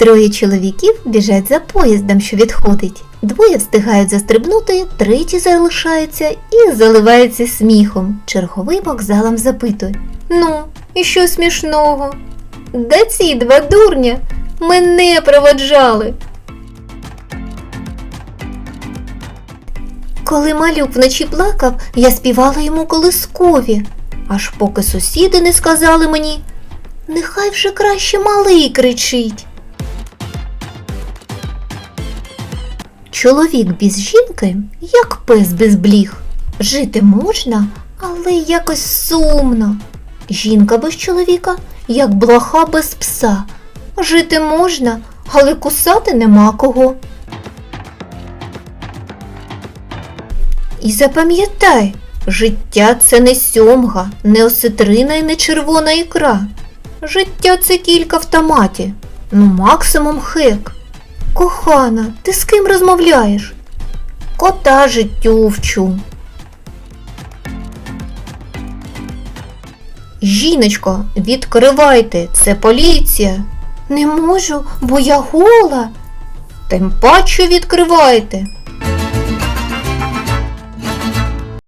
Троє чоловіків біжать за поїздом, що відходить. Двоє встигають застрибнути, третій залишається і заливається сміхом. Черговий вокзалом запитує: Ну, і що смішного? Де ці два дурня? Мене проводжали. Коли малюк вночі плакав, я співала йому колискові, аж поки сусіди не сказали мені, нехай вже краще малий кричить. Чоловік без жінки, як пес без бліг. Жити можна, але якось сумно. Жінка без чоловіка, як блоха без пса. Жити можна, але кусати нема кого. І запам'ятай, життя це не сьомга, не осетрина і не червона ікра. Життя це кілька в томаті, ну максимум хек. Кохана, ти з ким розмовляєш? Кота життю вчу. Жіночко, відкривайте, це поліція. Не можу, бо я гола. Тим паче відкривайте.